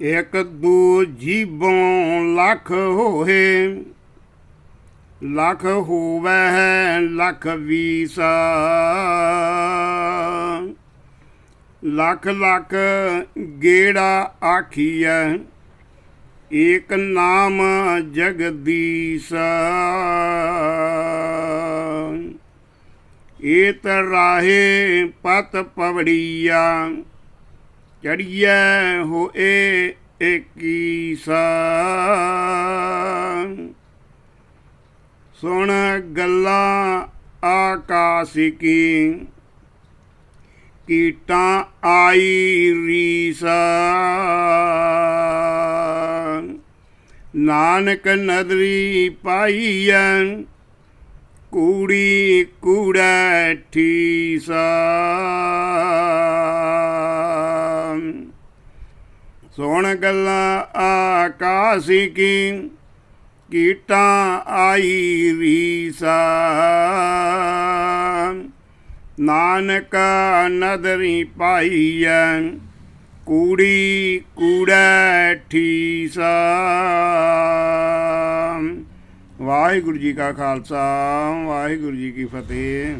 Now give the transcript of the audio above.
ਇੱਕ ਦੂ ਜੀਵੋਂ ਲੱਖ ਹੋਏ। ਲੱਖ ਹੋਵੇ, ਲੱਖ ਵੀਸਾ। ਲੱਖ ਲੱਖ ਗੇੜਾ ਆਖੀਐ, ਏਕ ਨਾਮ ਜਗਦੀਸ਼। ਏਤ ਰਾਹੇ ਪਤ ਪਵੜੀਆ ਚੜੀਐ ਹੋਏ ਏਕੀਸਾ ਸੁਣ ਗੱਲਾਂ ਆਕਾਸਿਕੀ, ਕੀਟਾਂ ਆਈ ਰੀਸਾ। ਨਾਨਕ ਨਦਰੀ ਪਾਈਐ, ਕੂੜੀ ਕੂੜਾ ਠੀਸਾ। ਸੁਣ ਗੱਲਾਂ ਆਕਾਸੀ ਕੀ, ਕੀਟਾਂ ਆਈ ਰੀਸਾ। ਨਾਨਕ ਨਦਰੀ ਪਾਈਐ, ਕੂੜੀ ਕੂੜਾ ਠੀਸਾ। ਵਾਹਿਗੁਰੂ ਜੀ ਕਾ ਖਾਲਸਾ, ਵਾਹਿਗੁਰੂ ਜੀ ਕੀ ਫਤਿਹ।